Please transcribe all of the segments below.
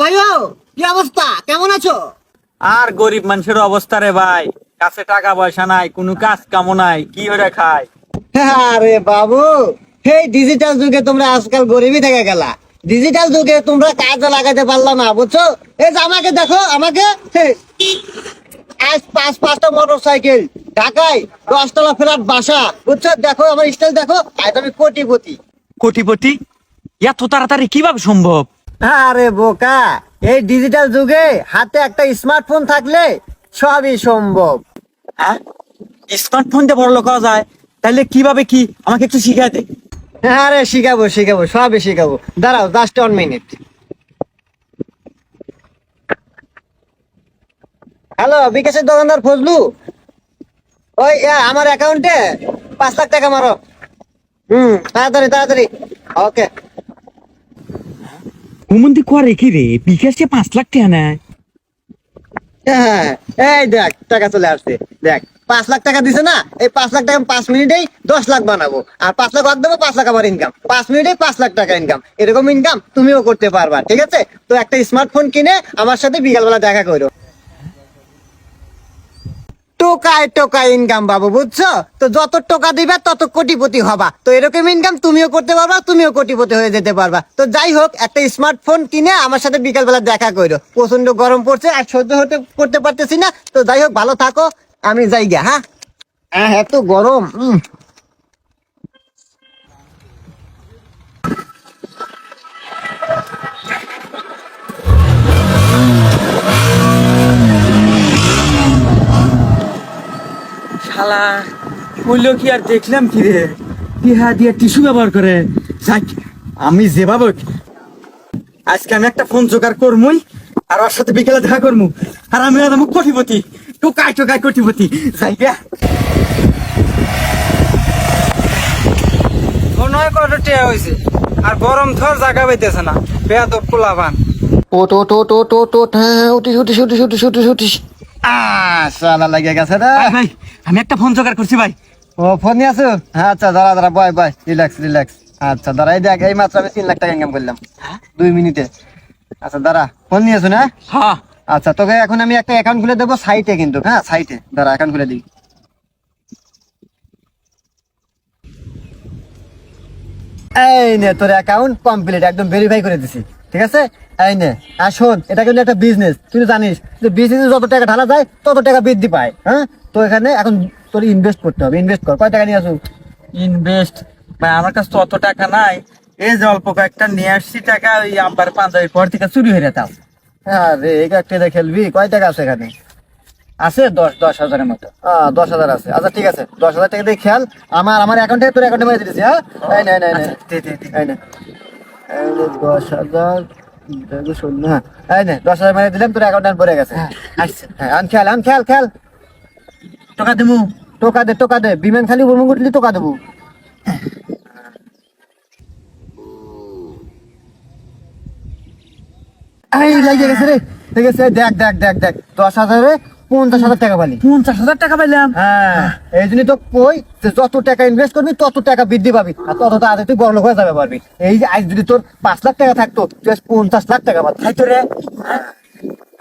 ভাইও কি অবস্থা? কেমন আছো? আর গরিব মানুষের অবস্থা রে ভাই। কাছে টাকা পয়সা নাই কোনো কাজ কামো নাই কি হয়ে খায়? আরে বাবু এই ডিজিটাল যুগে তোমরা আজকাল গরিবই থেকে গেলা। ডিজিটাল যুগে তোমরা কাজে লাগাতে পারলা না বুঝছ? এই যে আমাকে দেখো আমাকে আজ পাঁচ পাঁচটা মোটর সাইকেল ঢাকায় দশতলা ফ্ল্যাট বাসা বুঝছ? দেখো আমার স্টাইল দেখো আজ আমি কোটিপতি। কোটিপতি? এত তাড়াতাড়ি কীভাবে সম্ভব? আরে বোকা এই ডিজিটাল যুগে হাতে একটা স্মার্টফোন থাকলে সবই সম্ভব। স্মার্টফোন দিয়ে বড় লোক হওয়া যায়? তাহলে কীভাবে কি? আমাকে একটু শিখাই দে। আরে শিখাবো শিখাবো সবই শিখাবো। দাঁড়াও জাস্ট ওয়ান মিনিট হ্যালো বিকাশের দোকানদার ফজলু? ওই আমার অ্যাকাউন্টে পাঁচ লাখ টাকা মারো। হুম তাড়াতাড়ি তাড়াতাড়ি। ওকে। হুমন্দি করে রেখে রে? বিকাশে পাঁচ লাখ টাকা নেয়। হ্যাঁ এই দেখ, টাকা চলে আসছে। দেখ, পাঁচ লাখ টাকা দিছে না? এই পাঁচ লাখ টাকা পাঁচ মিনিটেই দশ লাখ বানাবো। আর পাঁচ লাখ বাদ দেবো, পাঁচ লাখ আমার ইনকাম পাঁচ মিনিটেই পাঁচ লাখ টাকা ইনকাম এরকম ইনকাম তুমিও করতে পারবা, ঠিক আছে? তো একটা স্মার্টফোন কিনে আমার সাথে বিকালবেলা দেখা করো। টোকায় টোকা ইনকাম বাবু বুঝছ? তো যত টোকা দিবে, তত কোটিপতি হবা। তো এরকম ইনকাম তুমিও করতে পারবা, তুমিও কোটিপতি হয়ে যেতে পারবা। তো যাই হোক, একটা স্মার্টফোন কিনে আমার সাথে বিকালবেলা দেখা করো প্রচণ্ড গরম পড়ছে আর সহ্য হতে, করতে পারতেছি না। তো যাই হোক, ভালো থাকো, আমি যাই গিয়া হ্যাঁ হ্যাঁ এত গরম বলল কি আর দেখলাম কি রে? ইহা দিয়ে টিস্যু ব্যবহার করে। যাক আমি যেভাবে আজকে আমি একটা ফোন জোগাড় করমুই আর ওর সাথে বিকেলে দেখা করমু। আর আমি আর কোটিপতি টোকায় টোকায় কোটিপতি। যাই গে। নয় কত টিয়া হয়েছে আর গরম থর জায়গা পাইতেছে না। বেয়াদ পোলাবান ওট ওট ওট ওট ওট হ্যাঁ উঠিস উঠিস উঠিস উঠিস উঠিস উঠিস। আহ সালা লাগে গেছে রে। ভাই ভাই আমি একটা ফোন জোগাড় করছি ভাই। ও ফোন নিয়ে আসো। হ্যাঁ আচ্ছা দাঁড়া দাঁড়া বয় বয় রিল্যাক্স রিল্যাক্স আচ্ছা দাঁড়া এই দেখ এই মাত্র আমি তিন লাখ টাকা ইনকাম করলাম। দুই মিনিটে। আচ্ছা দাঁড়া ফোন নিয়ে আসো না? হ্যাঁ। আচ্ছা তোকে এখন আমি একটা অ্যাকাউন্ট খুলে দেবো সাইটে কিন্তু হ্যাঁ সাইটে দাঁড়া অ্যাকাউন্ট খুলে দিই। এই নে তোর অ্যাকাউন্ট কমপ্লিট একদম ভেরিফাই করে দিছি ঠিক আছে? এই নে আর শোন এটা কিন্তু একটা বিজনেস তুই তো জানিস যে বিজনেসে যত টাকা ঢালা যায় তত টাকা বৃদ্ধি পায় হ্যাঁ? তো এখানে এখন তোর ইনভেস্ট করতে হবে ইনভেস্ট কর। কয় টাকা নিয়ে আসুন ইনভেস্ট ভাই আমার কাছে তো অত টাকা নাই। এই যে অল্প কয়েকটা নিয়ে আসছি টাকা ওই আব্বার পাঞ্জাবি পর থেকে চুরি হয়ে যেতাম। হ্যাঁ রে এই একটা খেলবি? কয় টাকা আছে এখানে? আছে দশ দশ হাজারের মতো। দশ হাজার আছে। আচ্ছা ঠিক আছে। দশ হাজার টাকা দিয়ে খেয়াল আমার আমার অ্যাকাউন্টে তোর অ্যাকাউন্টে মেরে দিতেছি হ্যাঁ? এই নে, নে, নে। আচ্ছা, দশ হাজার শূন্য, হ্যাঁ। এই নে দশ হাজার মেরে দিলাম তোর অ্যাকাউন্টে ভরে গেছে। আচ্ছা হ্যাঁ আন খেয়াল আন খেয়াল খেয়াল টাকা দেবো টোকা দে টোকা দে। বিমান খালি উড়মুখ উঠলি টোকা দেবো। এই গেছে রে ঠিক আছে দেখ দেখ দেখ দেখ। দশ হাজারে পঞ্চাশ হাজার টাকা পালি। পঞ্চাশ হাজার টাকা পাইলাম। হ্যাঁ এই জন্যই তো কই যে যত টাকা ইনভেস্ট করবি তত টাকা বৃদ্ধি পাবি। আর তত তাড়াতাড়ি তুই বড় লোক হয়ে যাবে পারবি। এই যে আজ যদি তোর পাঁচ লাখ টাকা থাকতো তুই পঞ্চাশ লাখ টাকা পাবি। তাই তো রে।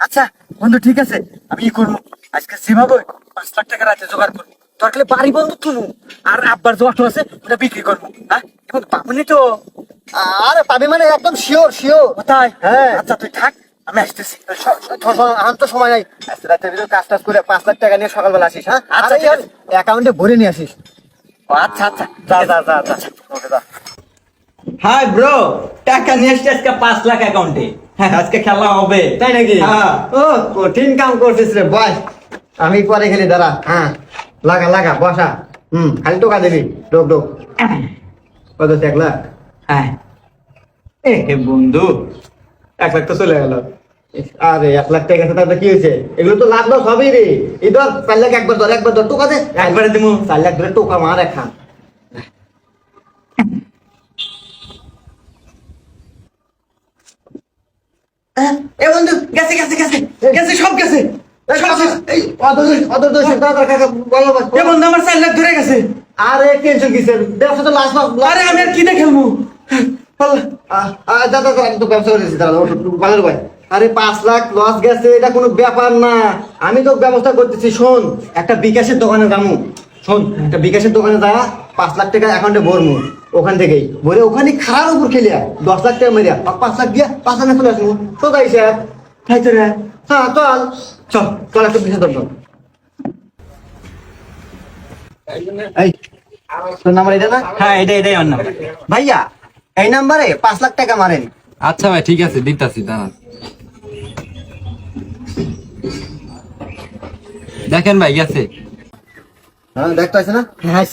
আচ্ছা বন্ধু ঠিক আছে। আমি ই করব। আজকে যেভাবে পাঁচ লাখ টাকা রাতে জোগাড় করব। তোর খালি বাড়ি বন্ধু তুলু আর আব্বার যে অটো আছে ওটা বিক্রি করব। হ্যাঁ এখন পাবনি তো। আরে পাবি মানে একদম শিওর শিওর কোথায়? হ্যাঁ। আচ্ছা তুই থাক আমি আসতেছি। আমার তো সময় নাই। আজকে রাতের ভিতরে কাজ টাজ করে পাঁচ লাখ টাকা নিয়ে সকালবেলা আসিস হ্যাঁ? আচ্ছা, আচ্ছা অ্যাকাউন্টে ভরে নিয়ে আসিস। আচ্ছা আচ্ছা। যা যা যা যা। ওকে যা। হাই ব্রো টাকা নিয়ে আসছি আজকে পাঁচ লাখ অ্যাকাউন্টে হ্যাঁ আজকে খেলা হবে। তাই নাকি? হ্যাঁ। ও কঠিন কাম করছিস রে বয় আমি পরে খেলি দাঁড়া। হ্যাঁ। লাগা লাগা বসা। হুম খালি টোকা দিবি। ডোক ডোক কত এক লাখ? হ্যাঁ। এ বন্ধু এক লাখ তো চলে গেল। আরে এক লাখ টাকা তাতে কি হয়েছে? এগুলো তো লাভ লস হবেই রে। এই ধর চার লাখ একবার ধর একবার ধর টোকা দে। একবারে দিমু চার লাখ ধরে টোকা মার একা এ বন্ধু গেছে গেছে গেছে। গেছে সব গেছে। আমার চার লাখ ধরে গেছে। আরে টেনশন কিসের? ব্যবসা তো লাস্ট আরে আমি আর কি খেলব? দাদা দাদা আমি তো ব্যবসা করেছি দাদা ভালো ভাই। আরে পাঁচ লাখ লস গেছে এটা কোনো ব্যাপার না। আমি তো ব্যবস্থা করতেছি শোন একটা বিকাশের দোকানে যাব শোন একটা বিকাশের দোকানে যা পাঁচ লাখ টাকা অ্যাকাউন্টে ভরমু ওখান থেকেই। ভরে ওখানে খারাপ উপর খেলিয়া দশ লাখ টাকা মেরিয়া পাঁচ লাখ দিয়া পাঁচ লাখ চলে আসব। তো তাই স্যার। তাই তো রে। হ্যাঁ চল। চল চল একটা বিকাশের দোকান এই তোর নাম্বার এটা না? হ্যাঁ এটাই এটাই অন্য ভাইয়া এই নাম্বারে পাঁচ লাখ টাকা মারেন। আচ্ছা ভাই ঠিক আছে দিতাছি দাঁড়ান। দেখেন ভাই গেছে। হ্যাঁ দেখতে আছে না? হ্যাঁ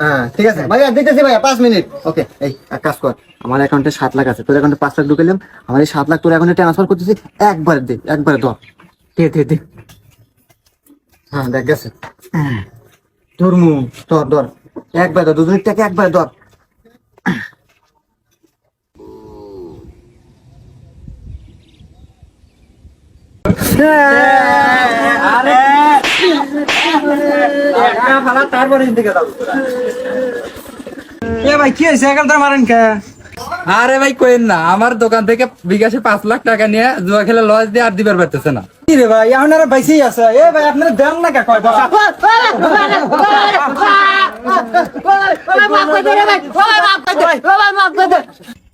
হ্যাঁ ঠিক আছে। ভাইয়া দিতেছি ভাইয়া পাঁচ মিনিট। ওকে এই এক কাজ কর। আমার অ্যাকাউন্টে সাত লাখ আছে। তোর অ্যাকাউন্টে পাঁচ লাখ ঢুকেলাম আমার এই সাত লাখ তোর অ্যাকাউন্টে ট্রান্সফার করতেছি। একবার দে একবারে ধর। দে দে দে। হ্যাঁ দেখ গেছে। ধর্মু ধর ধর। একবার ধর দুজনের টাকা একবার ধর। তারপরে এ ভাই কি হয়েছে? এখান মারেন কে? আরে ভাই কোয়েন না আমার দোকান থেকে বিকাশে পাঁচ লাখ টাকা নিয়ে জুয়া খেলে লস দিয়ে আর দিবার পারতেছে না। কি রে ভাই আপনারা বাইসেই আছে এ ভাই আপনারা দেন না কে কয় বসা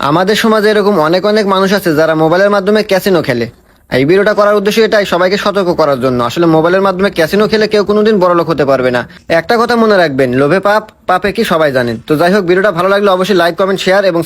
আমাদের সমাজে এরকম অনেক অনেক মানুষ আছে যারা মোবাইলের মাধ্যমে ক্যাসিনো খেলে এই ভিডিওটা করার উদ্দেশ্য এটাই সবাইকে সতর্ক করার জন্য আসলে মোবাইলের মাধ্যমে ক্যাসিনো খেলে কেউ কোনোদিন বড়লোক হতে পারবে না একটা কথা মনে রাখবেন লোভে পাপ পাপে কি সবাই জানেন তো যাই হোক ভিডিওটা ভালো লাগলে অবশ্যই লাইক কমেন্ট শেয়ার এবং